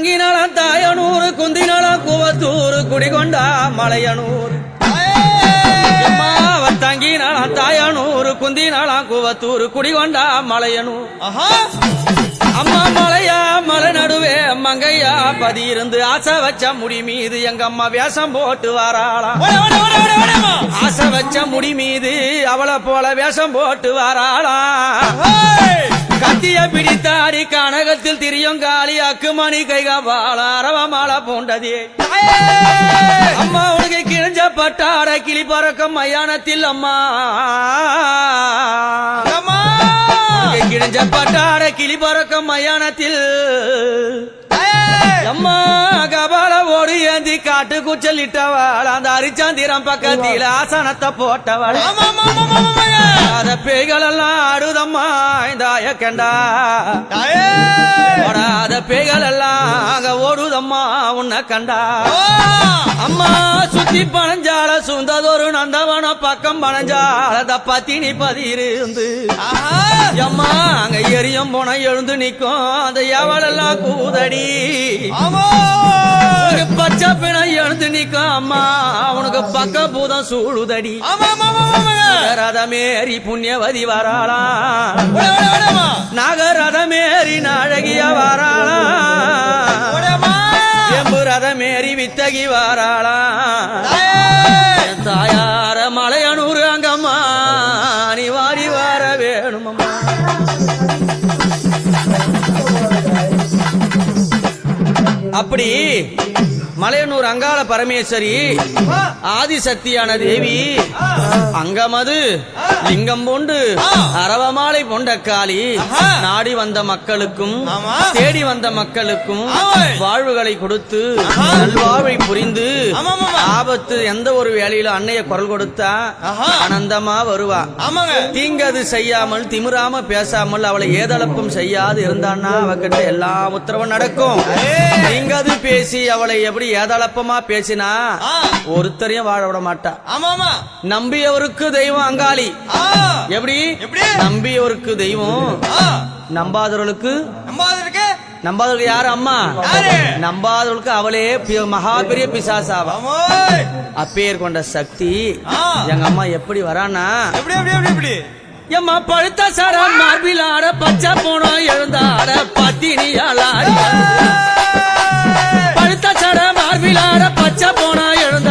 தங்கினாலாம் தாயனூர் குந்தினாலாம் கூவத்தூர் குடிகொண்டா மலையனூர். தங்கினாலாம் தாயனூர் குந்தினாலாம் கூவத்தூர் குடிகொண்டா மலையனூர். அம்மா மலையா மலை நடுவே மங்கையா பதி இருந்து ஆசை வச்ச முடி மீது எங்க அம்மா வேஷம் போட்டு வாராளாம். ஆசை வச்ச முடி மீது அவளை போல வேஷம் போட்டு வாராளாம். கத்திய பிடித்தாடி கனகத்தில் திரியும் காளி அக்குமணி கைகாபால அரவ மாலை பூண்டதே அம்மா உனக்கு கிழிஞ்ச பட்டாட கிளி பறக்கும் மயானத்தில் அம்மா கிழிஞ்ச பட்டாட கிளி பறக்கும் மயானத்தில் அம்மா கபால ஓடி ஏந்தி காட்டு கூச்சல் இட்டவள் அந்த அரிச்சாந்திரம் பக்கத்தில் ஆசனத்தை போட்டவள் அத பேய்கள் எல்லாம் ஆடுதம்மா இந்த ஆயக்கண்டா ஓடாத பேய்கள் எல்லாம் அங்க ஓடுதம்மா உன்னை கண்டா. அம்மா சுத்தி பனஞ்சால சுந்ததொரு நந்தவன பக்கம் பனஞ்சால தப்பாத்தினி பதியிருந்து அம்மா அங்க எரியும் போன எழுந்து நிக்கும். அந்த எவளெல்லாம் கூதடி. பச்சை பிணை எழுந்து நிக்கும். அம்மா உனக்கு பக்க பூதம் சூழுதடி. ரதமேறி புண்ணியவதி வராளா நாகரதமேறி நாழகிய வராளா வித்தகி வராளா? தாயார மலையனூர் அங்கம்மா நீ வாரி வர வேணுமம்மா. அப்படி மலையனூர் அங்காள பரமேஸ்வரி ஆதிசக்தியான தேவி அங்கமது லிங்கம் போண்டு அரவமாலை பொண்ட காளி நாடி வந்த மக்களுக்கும். தேடி வந்த மக்களுக்கும். வாழ்வுகளை கொடுத்து நல்வாழ்வை புரிந்து. ஆபத்து எந்த ஒரு வேலையில அன்னைய குரல் கொடுத்தா. ஆனந்தமா வருவா தீங்கது செய்யாமல் திமிராம பேசாமல் அவளை ஏதளப்பும் செய்யாது இருந்தான்னா அவகிட்ட எல்லா உத்தரவும் நடக்கும். தீங்கது பேசி அவளை எப்படி ஏதளப்பமா பேசினா. ஒருத்தரையும் வாழ விட மாட்டா நம்பியவருக்கு தெய்வம் அங்காளி எப்படி? எப்படி? நம்பியவருக்கு தெய்வம். நம்பாதவர்களுக்கு? நம்பாதருக்கு நம்பாதவர்கள் யாரு? அம்மா? நம்பாதவர்களுக்கு அவளே மகா பெரிய பிசாசாவா அப்பேர் கொண்ட சக்தி. எங்க அம்மா எப்படி வரானா எப்படி எப்படி எப்படி எம்மா பழுத்த சர மார்பில் ஆட பச்சை போனோம் எழுந்தாட பத்தினியால் ஆடி. பழுத்த சர மார்பில் ஆட பச்சை போனோம் எழுந்தாட